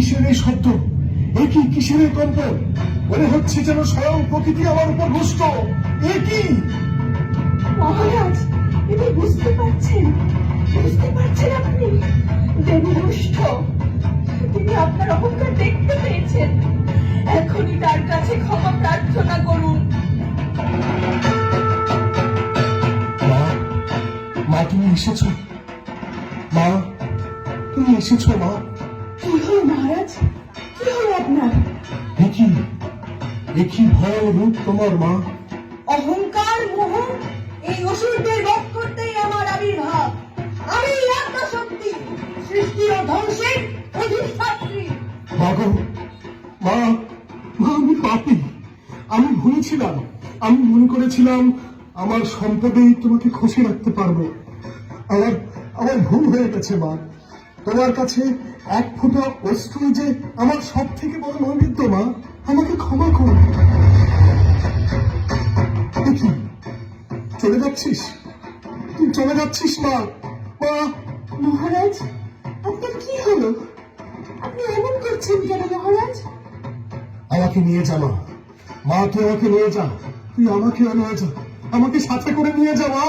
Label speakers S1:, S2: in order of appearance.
S1: কি কিসের এই কম্পন মনে হচ্ছে যেন স্বয়ং প্রকৃতি আমার উপর রুষ্ট এ কি?
S2: মহারাজ এটা বুঝতে পারছেন। বুঝতে পারছেন আপনি? দেবী রুষ্ট তিনি আপনার অহংকার দেখতে পেয়েছেন। এখনই তার কাছে ক্ষমা প্রার্থনা করুন।
S1: মা মা তুমি এসেছ? মা তুমি এসেছ মা?
S2: কি হলো মহারাজ? কি হলো আপনার?
S1: একই একই ভয় রূপ তোমার মা।
S2: অহংকার মোহ এই অসুরদের রোধ করতেই আমার আবির্ভাব। আমি আত্মশক্তি সৃষ্টি ও ধ্বংসের অধিষ্ঠাত্রী।
S1: মাগো মা মা আমি পাপি। আমি ভুলেছিলাম। আমি মনে করেছিলাম আমার সম্পদেই তোমাকে খুশি রাখতে পারব। আমার আমার ভুল হয়ে গেছে মা। তোমার কাছে এক ফোঁটা অশ্রু যে আমার সব থেকে বড় নৈবেদ্য মা আমাকে ক্ষমা করো। চলে যাচ্ছিস? তুই চলে যাচ্ছিস মা? মা?
S2: মহারাজ আপনার কি হলো? আপনি এমন করছেন কেন মহারাজ?
S1: আমাকে নিয়ে যা মা। মা তুই আমাকে নিয়ে যা। তুই আমাকে নিয়ে যা। আমাকে সাথে করে নিয়ে যা মা।